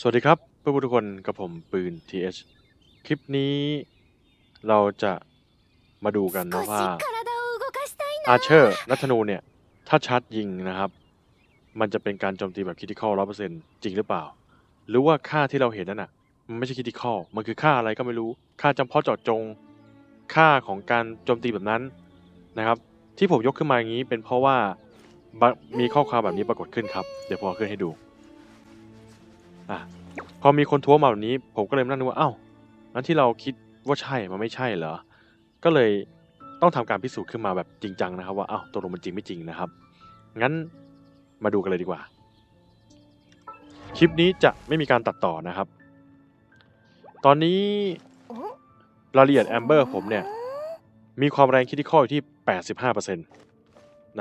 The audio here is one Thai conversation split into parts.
สวัสดีครับเพื่อนทุกคนกับผมปืน TH คลิปนี้เราจะมาดูกันนะว่าอาเชอร์นัทนูเนี่ย ถ้าชาร์จยิงนะครับ มันจะเป็นการโจมตีแบบคิติคอร้อเปอร์เซ็นต์จริงหรือเปล่า หรือว่าค่าที่เราเห็นนั่นน่ะ มันไม่ใช่คิติคอมันคือค่าอะไรก็ไม่รู้ ค่าจำเพาะเจาะจง ค่าของการโจมตีแบบนั้นนะครับ ที่ผมยกขึ้นมาอย่างนี้เป็นเพราะว่ามีข้อความแบบนี้ปรากฏขึ้นครับ เดี๋ยวพอขึ้นให้ดู อะพอมีคนท้วงมาแบบนี้ ผมก็เลยนั่งนึกว่าเอ้านั้นที่เราคิดว่าใช่มันไม่ใช่เหรอ ก็เลยต้องทำการพิสูจน์ขึ้นมาแบบจริงจังนะครับ ว่าเอ้าตกลงมันจริงไม่จริงนะครับ งั้นมาดูกันเลยดีกว่า คลิปนี้จะไม่มีการตัดต่อนะครับ ตอนนี้รายละเอียดแอมเบอร์ผมเนี่ย มีความแรงคิดที่ข้ออยู่ที่ 85%น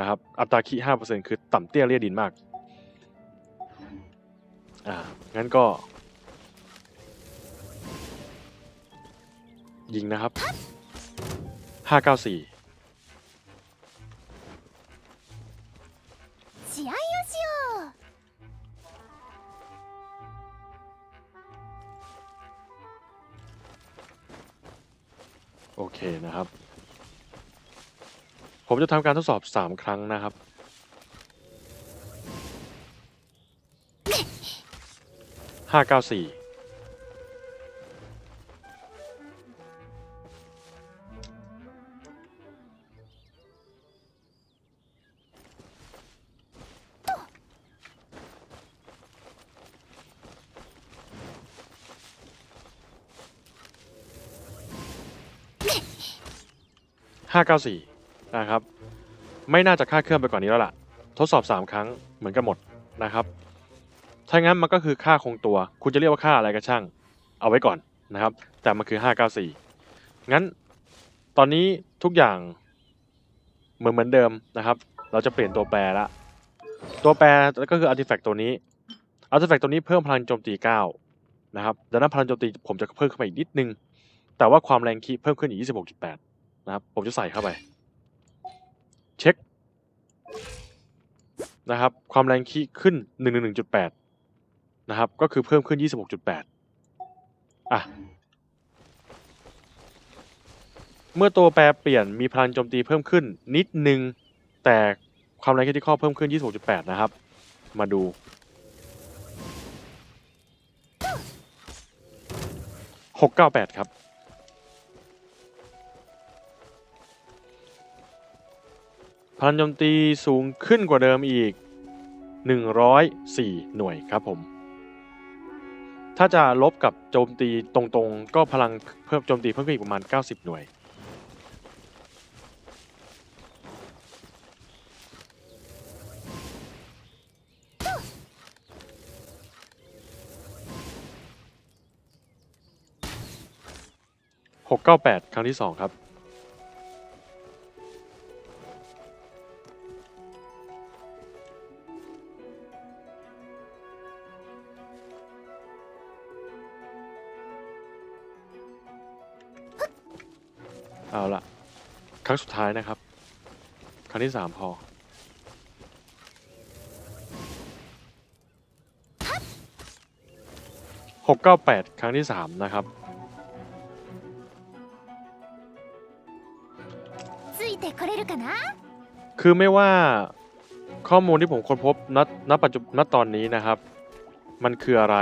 ะครับ อัตราคี5%คือต่ำเตี้ยเลี่ยดินมาก่า งั้นก็ ยิงนะครับ ห้าเก้าสี่โอเคนะครับ ผมจะทำการทดสอบ 3 ครั้งนะครับ ห้าเก้าสี่ห้าเก้าสี่นะครับ ไม่น่าจะค่าดเคลื่อนไปกว่านนี้แล้วล่ะ ทดสอบ3ครั้งเหมือนกันหมดนะครับ ถ้างั้นมันก็คือค่าคงตัว คุณจะเรียกว่าค่าอะไรก็ช่าง เอาไว้ก่อนนะครับ แต่มันคือ 594 งั้นตอนนี้ทุกอย่างเหมือนเหมือนเดิมนะครับ เราจะเปลี่ยนตัวแปรละ ตัวแปรก็คือ artifact ตัวนี้ artifact ตัวนี้เพิ่มพลังโจมตี 9 นะครับดังนั้นพลังโจมตีผมจะเพิ่มขึ้นไปอีกนิดนึง แต่ว่าความแรงคีเพิ่มขึ้นอีก 26.8 นะครับ ผมจะใส่เข้าไป เช็คนะครับ ความแรงคีขึ้น 111.8 นะครับ ก็คือเพิ่มขึ้น 26.8 อะ เมื่อตัวแปรเปลี่ยนมีพลังโจมตีเพิ่มขึ้นนิดนึง แต่ความแรงคิดข้อเพิ่มขึ้น 26.8 นะครับ มาดู 698 ครับพลังโจมตีสูงขึ้นกว่าเดิมอีก 104 หน่วยครับผม ถ้าจะลบกับโจมตีตรงๆ ก็พลังเพิ่มโจมตีเพิ่มขึ้นอีกประมาณ 90 หน่วย 698 ครั้งที่ 2 ครับ เอาละครั้งสุดท้ายนะครับ ครั้งที่สามพอ หกเก้าแปดครั้งที่สามนะครับคือไม่ว่าข้อมูลที่ผมค้นพบณณปัจจุบันตอนนี้นะครับ มันคืออะไร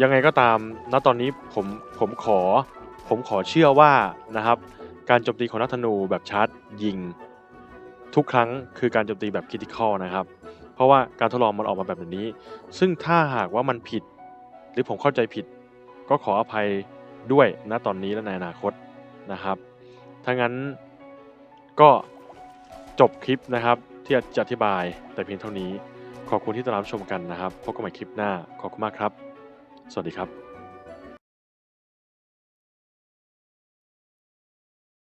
ยังไงก็ตามณตอนนี้ผมผมขอ ผมขอเชื่อว่านะครับการโจมตีของนักธนูแบบชาร์จยิง ทุกครั้งคือการโจมตีแบบคิติคอลนะครับ เพราะว่าการทดลองมันออกมาแบบนี้ ซึ่งถ้าหากว่ามันผิด หรือผมเข้าใจผิด ก็ขออภัยด้วยณตอนนี้และในอนาคตนะครับถ้างั้นก็จบคลิปนะครับ ที่จะอธิบายแต่เพียงเท่านี้ ขอบคุณที่ติดตามชมกันนะครับพบกันใหม่คลิปหน้าขอบคุณมากครับ สวัสดีครับ